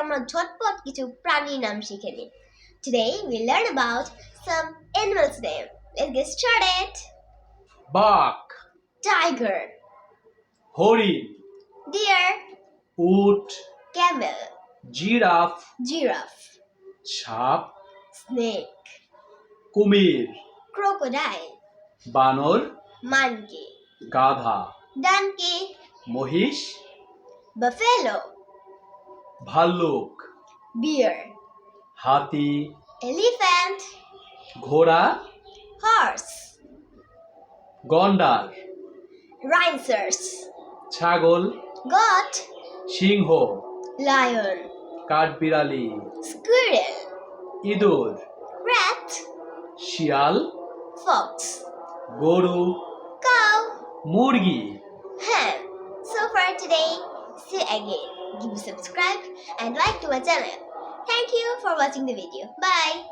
আমরা ঝটপট কিছু প্রাণীর নাম শিখে নিই Today we learn about some animals name. Let's get started. বাঘ Tiger, হরিণ deer, উট camel, জিরাফ giraffe, সাপ snake, কুমির crocodile, বানর monkey, গাধা donkey, মহিষ buffalo, ভাল্লুক bear, হাতি elephant, ঘোড়া horse, গন্ডার rhinoceros, ছাগল goat, সিংহ lion, কাঠবিড়ালি squirrel, ইঁদুর rat, শিয়াল fox, গরু cow, মুরগি hen. So for today, see you again. Give me subscribe and like to my channel. Thank you for watching the video. Bye.